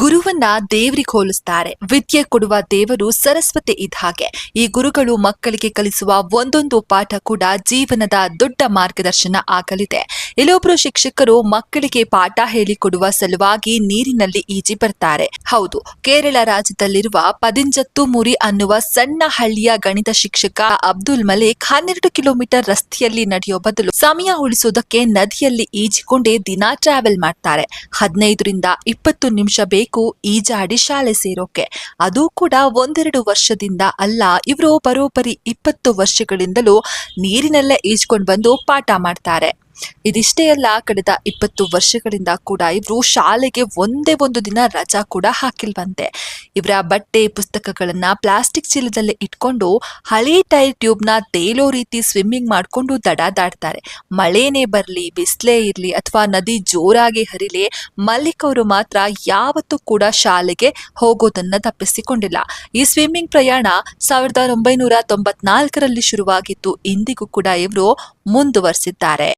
ಗುರುವನ್ನ ದೇವರಿಗೆ ಹೋಲಿಸ್ತಾರೆ. ವಿದ್ಯೆ ಕೊಡುವ ದೇವರು ಸರಸ್ವತಿ ಇದ್ದ ಹಾಗೆ. ಈ ಗುರುಗಳು ಮಕ್ಕಳಿಗೆ ಕಲಿಸುವ ಒಂದೊಂದು ಪಾಠ ಕೂಡ ಜೀವನದ ದೊಡ್ಡ ಮಾರ್ಗದರ್ಶನ ಆಗಲಿದೆ. ಇಲ್ಲೊಬ್ರು ಶಿಕ್ಷಕರು ಮಕ್ಕಳಿಗೆ ಪಾಠ ಹೇಳಿಕೊಡುವ ಸಲುವಾಗಿ ನೀರಿನಲ್ಲಿ ಈಜಿ ಬರ್ತಾರೆ. ಹೌದು, ಕೇರಳ ರಾಜ್ಯದಲ್ಲಿರುವ ಪದಿಂಜತ್ತುಮುರಿ ಅನ್ನುವ ಸಣ್ಣ ಹಳ್ಳಿಯ ಗಣಿತ ಶಿಕ್ಷಕ ಅಬ್ದುಲ್ ಮಲಿಕ್ ಹನ್ನೆರಡು ಕಿಲೋಮೀಟರ್ ರಸ್ತೆಯಲ್ಲಿ ನಡೆಯೋ ಬದಲು ಸಮಯ ಉಳಿಸುವುದಕ್ಕೆ ನದಿಯಲ್ಲಿ ಈಜಿಕೊಂಡೇ ದಿನ ಟ್ರಾವೆಲ್ ಮಾಡ್ತಾರೆ. ಹದಿನೈದರಿಂದ ಇಪ್ಪತ್ತು ನಿಮಿಷ ಈಜಾಡಿ ಶಾಲೆ ಸೇರೋಕೆ. ಅದು ಕೂಡ ಒಂದೆರಡು ವರ್ಷದಿಂದ ಅಲ್ಲ, ಇವರು ಬರೋಬ್ಬರಿ ಇಪ್ಪತ್ತು ವರ್ಷಗಳಿಂದಲೂ ನೀರಿನಲ್ಲೇ ಈಜ್ಕೊಂಡು ಬಂದು ಪಾಠ ಮಾಡ್ತಾರೆ. ಇದಿಷ್ಟೇ ಅಲ್ಲ, ಕಳೆದ ಇಪ್ಪತ್ತು ವರ್ಷಗಳಿಂದ ಕೂಡ ಇವರು ಶಾಲೆಗೆ ಒಂದೇ ಒಂದು ದಿನ ರಜಾ ಕೂಡ ಹಾಕಿಲ್ವಂತೆ. ಇವರ ಬಟ್ಟೆ ಪುಸ್ತಕಗಳನ್ನ ಪ್ಲಾಸ್ಟಿಕ್ ಚೀಲದಲ್ಲಿ ಇಟ್ಕೊಂಡು ಹಳೆ ಟೈರ್ ಟ್ಯೂಬ್ನ ತೇಲೋ ರೀತಿ ಸ್ವಿಮ್ಮಿಂಗ್ ಮಾಡ್ಕೊಂಡು ದಡ ದಾಡ್ತಾರೆ ಮಳೆನೇ ಬರಲಿ, ಬಿಸಿಲೇ ಇರಲಿ ಅಥವಾ ನದಿ ಜೋರಾಗಿ ಹರಿಲಿ, ಮಲ್ಲಿಕ್ ಅವರು ಮಾತ್ರ ಯಾವತ್ತೂ ಕೂಡ ಶಾಲೆಗೆ ಹೋಗೋದನ್ನ ತಪ್ಪಿಸಿಕೊಂಡಿಲ್ಲ. ಈ ಸ್ವಿಮ್ಮಿಂಗ್ ಪ್ರಯಾಣ ಸಾವಿರದ ಒಂಬೈನೂರ ತೊಂಬತ್ನಾಲ್ಕರಲ್ಲಿ ಶುರುವಾಗಿತ್ತು ಇಂದಿಗೂ ಕೂಡ ಇವರು ಮುಂದುವರಿಸಿದ್ದಾರೆ.